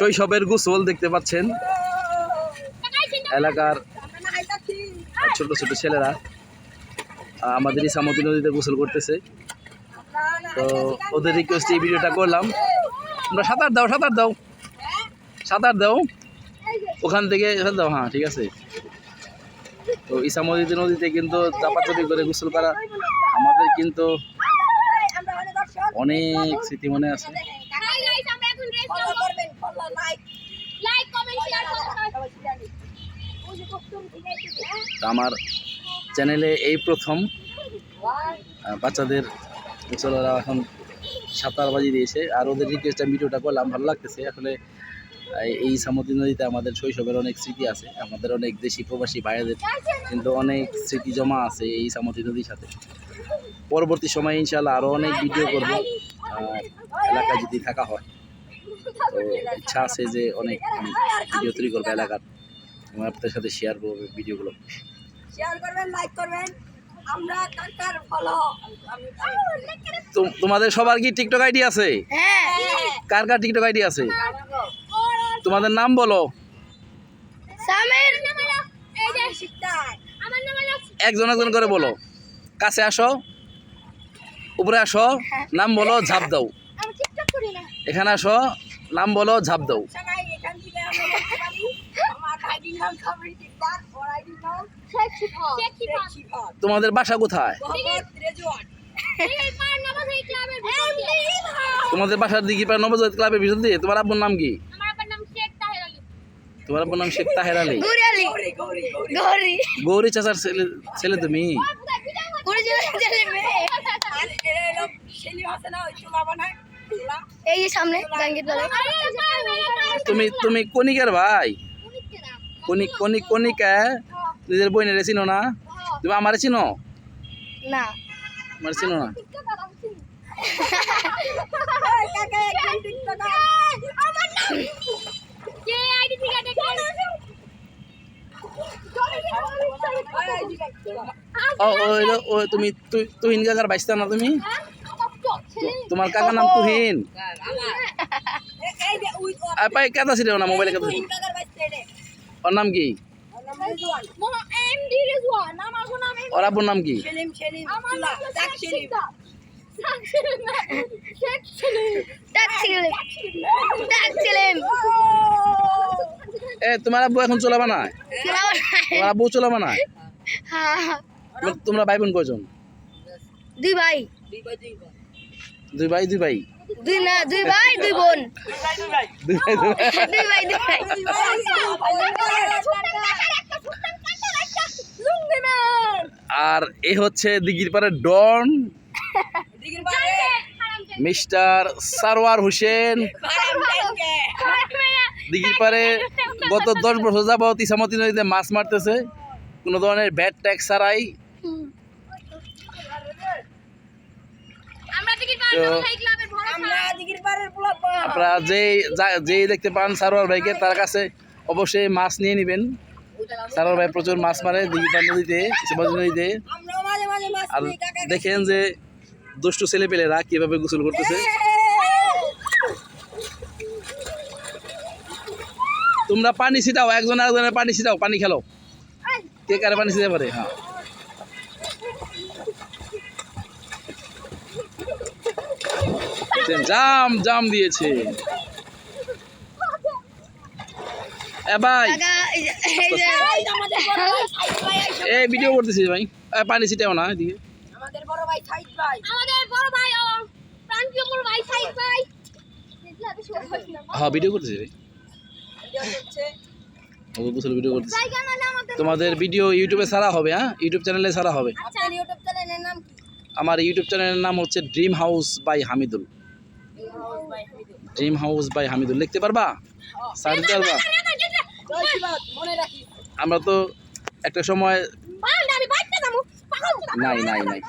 শৈশবের গোসল দেখতে পাচ্ছেন। এলাকার ছোট ছোট ছেলেরা আমাদের ইসামতি নদীতে গোসল করতেছে। তো ওদের রিকোয়েস্টে এই ভিডিওটা করলাম। তোমরা সাঁতার দাও সাঁতার দাও। সাঁতার দাও। ওখান থেকে দাও হ্যাঁ ঠিক আছে। তো ইসামতি নদীতে কিন্তু চাপাচাপি করে গোসল করা আমাদের কিন্তু অনেক স্মৃতি মনে আছে হাই গাইস আমরা এখন রেস করব লাইক কমেন্ট শেয়ার তো আমার চ্যানেলে এই প্রথম। বাচ্চাদের গোসলরা এখন সাঁতার বাজি দিয়েছে। আর ওদের রিকোয়েস্টটা ভিডিওটা করলাম, ভালো লাগতেছে। আসলে এই সামুদ্রিক নদীতে আমাদের শৈশবের অনেক স্মৃতি আছে। আমাদের অনেক দেশি প্রবাসী ভাইয়াদের কিন্তু অনেক স্মৃতি জমা আছে এই সামুদ্রিক নদীর সাথে। পরবর্তী সময়ে ইনশাল্লাহ আরও অনেক ভিডিও করব এলাকায় যদি থাকা হয়। তো ইচ্ছা আছে যে অনেক ভিডিও তৈরি করব এলাকার। এবং আপনাদের সাথে শেয়ার করব ভিডিওগুলো শেয়ার করবেন লাইক করবেন। আমরা কাকার ফলো তোমাদের সবার কি টিকটক আইডি আছে? হ্যাঁ। কার কার টিকটক আইডি আছে? তোমাদের নাম বলো। সামের। এই যে শিকদার। আমার নাম হলো একজন একজন করে বলো। কাছে আসো। উপরে আসো। নাম বলো ঝাঁপ দাও। এখানে আসো। নাম বলো ঝাঁপ দাও সবাই এখান থেকে আমরা বলতে পারি আমার আইডির নাম সাবরি শিকদার ওর আইডির নাম শেখ শিফা শেখ শিফা শেখ শিফাত তোমাদের বাসা কোথায়? পার তোমাদের বাসার দিকে প্রায় নবজাত ক্লাবের ভিতর দিয়ে? তোমার আব্বুর নাম কি? তোমার আব্বুর নাম শেখ তাহের আলী? গৌরি চাচার ছেলে ছেলে তুমি? এই সামনে তুমি তুমি কনিকার ভাই। কনিক কনিক কনিকা? নিজের বইনের চিনো না? তুমি আমারে চিনো? না। আমার চিনো না? ও তুমি তুহিন কাকার বাইসতা না তুমি? তোমার কাকার নাম তুহিন। পাই কাদা ছিল না মোবাইলে কাদা ওর নাম কি? ওর আব্বুর নাম কি? এ তোমার আব্বু এখন চলাবা না তোমার আব্বু চলাবা না হ্যাঁ। তোমরা- ভাই বোন কয়জন? দুই ভাই। দুই ভাই দুই ভাই? দুই ভাই দুই ভাই দুই না দুই ভাই দুই বোন দুই ভাই। দুই ভাই দুই ভাই দুই ভাই আর এ হচ্ছে দিঘির পাড়ের ডন। মিস্টার সারওয়ার হোসেন। দিঘির পাড়ে গত দশ বছর যাবত ইসামতি নদীতে মাছ মারতেছে। কোনো ধরনের ব্যাট ট্যাক্স ছাড়াই। আপনারা যেই যা- যেই দেখতে পান সারোয়ার ভাইকে তার কাছে অবশ্যই মাছ নিয়ে নেবেন। সারোয়ার ভাই প্রচুর মাছ মারে দিঘিপাড় নদীতে ইসামতি নদীতে। আর দেখেন যে দুষ্টু ছেলেপেলেরা কীভাবে গোসল করতেছে। তোমরা পানি ছিটাও, একজন আরেকজনের পানি ছিটাও, পানি খেলো। কে কারে পানি ছিটাতে পারে? হ্যাঁ। জাম জাম দিয়েছে এ ভাই। এই ভিডিও করতেছি ভাই। এ, পানি ছিটাও না এদিকে। আমাদের বড় ভাই সাইদ ভাই। আমাদের বড় ভাই ও। প্রান্তীয় বড় ভাই সাইদ ভাই। হ্যাঁ ভিডিও করতেছি ভাই। ভিডিও গোসল ভিডিও করতেছি তোমাদের ভিডিও ইউটিউবে ছাড়া হবে হ্যাঁ? ইউটিউব চ্যানেলে ছাড়া হবে। আপনার ইউটিউব চ্যানেলের নাম কি? আমার ইউটিউব চ্যানেলের নাম হচ্ছে dream house by Hamidul dream house by Hamidul লিখতে পারবা? সার্চ পারবা আমরা তো একটা সময় নাই নাই নাই।